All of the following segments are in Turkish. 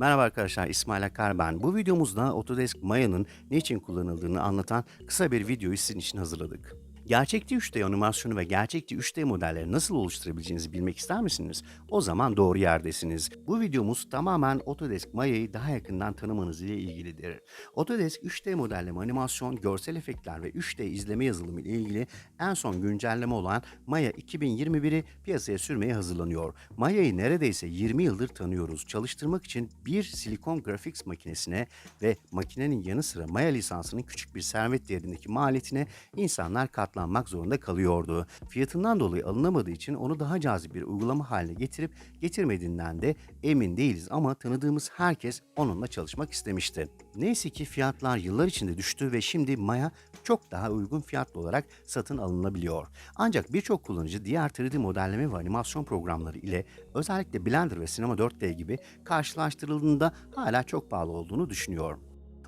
Merhaba arkadaşlar, İsmail Akar ben. Bu videomuzda Autodesk Maya'nın ne için kullanıldığını anlatan kısa bir videoyu sizin için hazırladık. Gerçekçi 3D animasyonu ve gerçekçi 3D modelleri nasıl oluşturabileceğinizi bilmek ister misiniz? O zaman doğru yerdesiniz. Bu videomuz tamamen Autodesk Maya'yı daha yakından tanımanız ile ilgilidir. Autodesk 3D modelleme, animasyon, görsel efektler ve 3D izleme yazılımı ile ilgili en son güncelleme olan Maya 2021'i piyasaya sürmeye hazırlanıyor. Maya'yı neredeyse 20 yıldır tanıyoruz. Çalıştırmak için bir silikon graphics makinesine ve makinenin yanı sıra Maya lisansının küçük bir servet değerindeki maliyetine insanlar katlanmak zorunda kalıyordu. Fiyatından dolayı alınamadığı için onu daha cazip bir uygulama haline getirip getirmediğinden de emin değiliz ama tanıdığımız herkes onunla çalışmak istemişti. Neyse ki fiyatlar yıllar içinde düştü ve şimdi Maya çok daha uygun fiyatlı olarak satın alınabiliyor. Ancak birçok kullanıcı diğer 3D modelleme ve animasyon programları ile özellikle Blender ve Cinema 4D gibi karşılaştırıldığında hala çok pahalı olduğunu düşünüyor.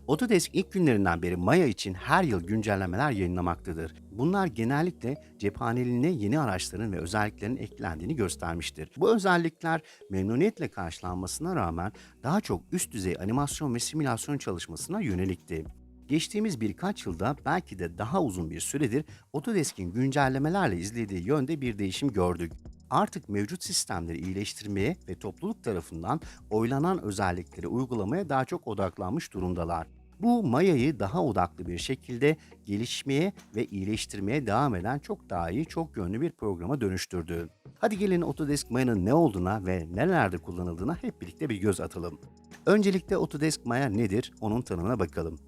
Autodesk ilk günlerinden beri Maya için her yıl güncellemeler yayınlamaktadır. Bunlar genellikle cephaneliğine yeni araçların ve özelliklerin eklendiğini göstermiştir. Bu özellikler memnuniyetle karşılanmasına rağmen daha çok üst düzey animasyon ve simülasyon çalışmasına yönelikti. Geçtiğimiz birkaç yılda belki de daha uzun bir süredir Autodesk'in güncellemelerle izlediği yönde bir değişim gördük. Artık mevcut sistemleri iyileştirmeye ve topluluk tarafından oylanan özellikleri uygulamaya daha çok odaklanmış durumdalar. Bu Maya'yı daha odaklı bir şekilde gelişmeye ve iyileştirmeye devam eden çok daha iyi, çok yönlü bir programa dönüştürdü. Hadi gelin Autodesk Maya'nın ne olduğuna ve nerelerde kullanıldığına hep birlikte bir göz atalım. Öncelikle Autodesk Maya nedir? Onun tanımına bakalım.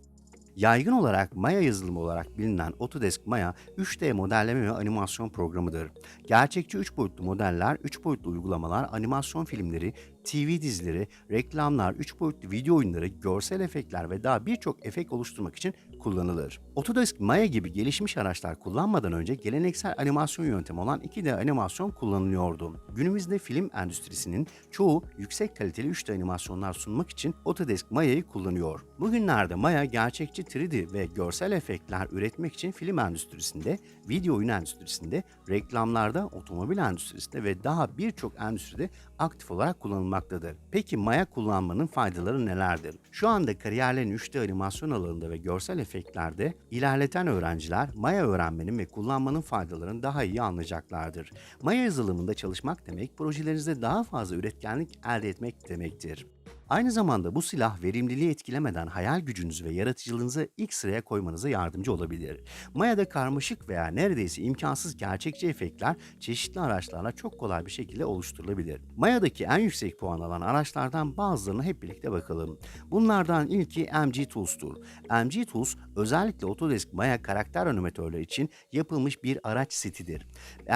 Yaygın olarak Maya yazılımı olarak bilinen Autodesk Maya 3D modelleme ve animasyon programıdır. Gerçekçi 3 boyutlu modeller, 3 boyutlu uygulamalar, animasyon filmleri, TV dizileri, reklamlar, 3 boyutlu video oyunları, görsel efektler ve daha birçok efekt oluşturmak için kullanılır. Autodesk Maya gibi gelişmiş araçlar kullanmadan önce geleneksel animasyon yöntemi olan 2D animasyon kullanılıyordu. Günümüzde film endüstrisinin çoğu yüksek kaliteli 3D animasyonlar sunmak için Autodesk Maya'yı kullanıyor. Bugünlerde Maya gerçekçi 3D ve görsel efektler üretmek için film endüstrisinde, video oyun endüstrisinde, reklamlarda, otomobil endüstrisinde ve daha birçok endüstride aktif olarak kullanılmaktadır. Peki Maya kullanmanın faydaları nelerdir? Şu anda kariyerlerini 3D animasyon alanında ve görsel efektlerde ilerleten öğrenciler Maya öğrenmenin ve kullanmanın faydalarını daha iyi anlayacaklardır. Maya yazılımında çalışmak demek projelerinizde daha fazla üretkenlik elde etmek demektir. Aynı zamanda bu silah verimliliği etkilemeden hayal gücünüzü ve yaratıcılığınızı ilk sıraya koymanıza yardımcı olabilir. Maya'da karmaşık veya neredeyse imkansız gerçekçi efektler çeşitli araçlarla çok kolay bir şekilde oluşturulabilir. Maya'daki en yüksek puan alan araçlardan bazılarına hep birlikte bakalım. Bunlardan ilki MG Tools'tur. MG Tools özellikle Autodesk Maya karakter animatörleri için yapılmış bir araç setidir.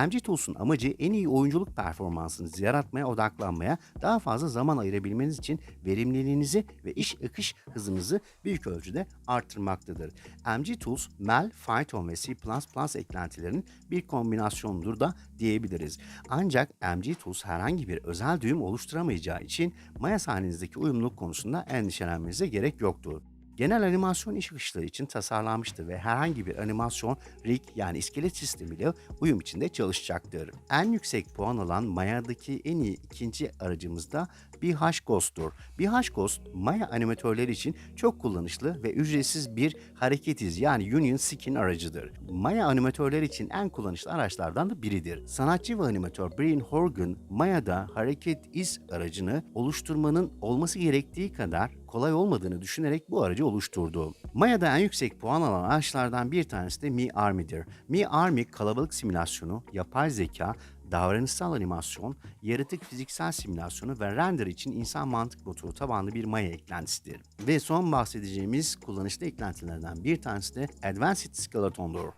MG Tools'un amacı en iyi oyunculuk performansınızı yaratmaya odaklanmaya, daha fazla zaman ayırabilmeniz için verimliliğinizi ve iş akış hızınızı büyük ölçüde arttırmaktadır. MG Tools, Mel, Python ve C++ eklentilerinin bir kombinasyonudur da diyebiliriz. Ancak MG Tools herhangi bir özel düğüm oluşturamayacağı için Maya sahnenizdeki uyumluluk konusunda endişelenmenize gerek yoktur genel animasyon iş akışları için tasarlanmıştır ve herhangi bir animasyon rig yani iskelet sistemiyle uyum içinde çalışacaktır. En yüksek puan alan Maya'daki en iyi ikinci aracımız BH Ghost'tur. BH Ghost, Maya animatörleri için çok kullanışlı ve ücretsiz bir hareket iz yani Union Skin aracıdır. Maya animatörleri için en kullanışlı araçlardan da biridir. Sanatçı ve animatör Brian Horgan, Maya'da hareket iz aracını oluşturmanın olması gerektiği kadar kolay olmadığını düşünerek bu aracı oluşturdu. Maya'da en yüksek puan alan araçlardan bir tanesi de Mi Army'dir. Mi Army kalabalık simülasyonu, yapay zeka, davranışsal animasyon, yaratık fiziksel simülasyonu ve render için insan mantık motoru tabanlı bir Maya eklentisidir. Ve son bahsedeceğimiz kullanışlı eklentilerden bir tanesi de Advanced Skeleton'dur.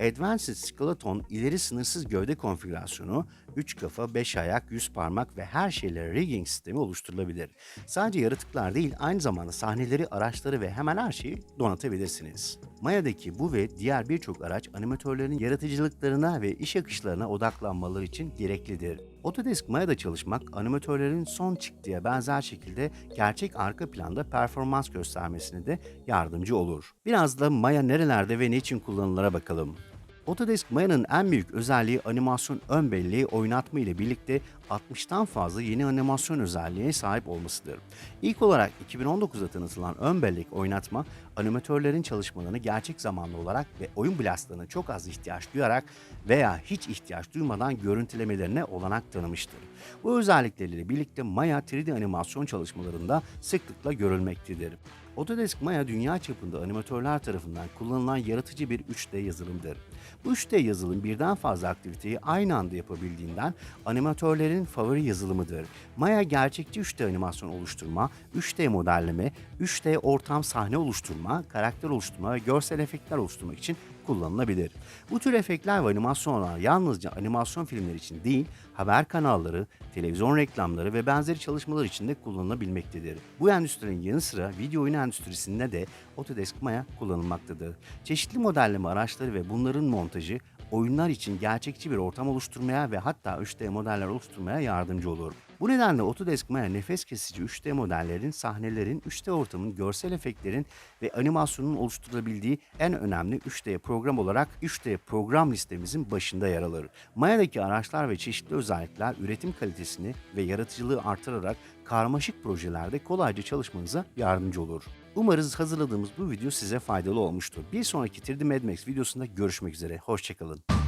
Advanced Skeleton ileri sınırsız gövde konfigürasyonu, 3 kafa, 5 ayak, 100 parmak ve her şeyle rigging sistemi oluşturulabilir. Sadece yaratıklar değil aynı zamanda sahneleri, araçları ve hemen her şeyi donatabilirsiniz. Maya'daki bu ve diğer birçok araç animatörlerin yaratıcılıklarına ve iş akışlarına odaklanmaları için gereklidir. Autodesk Maya'da çalışmak animatörlerin son çıktıya benzer şekilde gerçek arka planda performans göstermesine de yardımcı olur. Biraz da Maya nerelerde ve ne için kullanılara bakalım. Autodesk Maya'nın en büyük özelliği animasyon ön belleği oynatma ile birlikte 60'tan fazla yeni animasyon özelliğe sahip olmasıdır. İlk olarak 2019'da tanıtılan ön bellek oynatma, animatörlerin çalışmalarını gerçek zamanlı olarak ve oyun blastlarına çok az ihtiyaç duyarak veya hiç ihtiyaç duymadan görüntülemelerine olanak tanımıştır. Bu özellikleriyle birlikte Maya 3D animasyon çalışmalarında sıklıkla görülmektedir. Autodesk Maya dünya çapında animatörler tarafından kullanılan yaratıcı bir 3D yazılımdır. Bu 3D yazılım birden fazla aktiviteyi aynı anda yapabildiğinden animatörlerin favori yazılımıdır. Maya gerçekçi 3D animasyon oluşturma, 3D modelleme, 3D ortam sahne oluşturma, karakter oluşturma ve görsel efektler oluşturmak için kullanılabilir. Bu tür efektler ve animasyonlar yalnızca animasyon filmleri için değil, haber kanalları, televizyon reklamları ve benzeri çalışmalar için de kullanılabilmektedir. Bu endüstrinin yanı sıra video oyun endüstrisinde de Autodesk Maya kullanılmaktadır. Çeşitli modelleme araçları ve bunların montajı oyunlar için gerçekçi bir ortam oluşturmaya ve hatta 3D modeller oluşturmaya yardımcı olur. Bu nedenle Autodesk Maya nefes kesici 3D modellerin, sahnelerin, 3D ortamın, görsel efektlerin ve animasyonun oluşturulabildiği en önemli 3D program olarak 3D program listemizin başında yer alır. Maya'daki araçlar ve çeşitli özellikler üretim kalitesini ve yaratıcılığı artırarak karmaşık projelerde kolayca çalışmanıza yardımcı olur. Umarız hazırladığımız bu video size faydalı olmuştur. Bir sonraki 3D Mad Max videosunda görüşmek üzere. Hoşçakalın.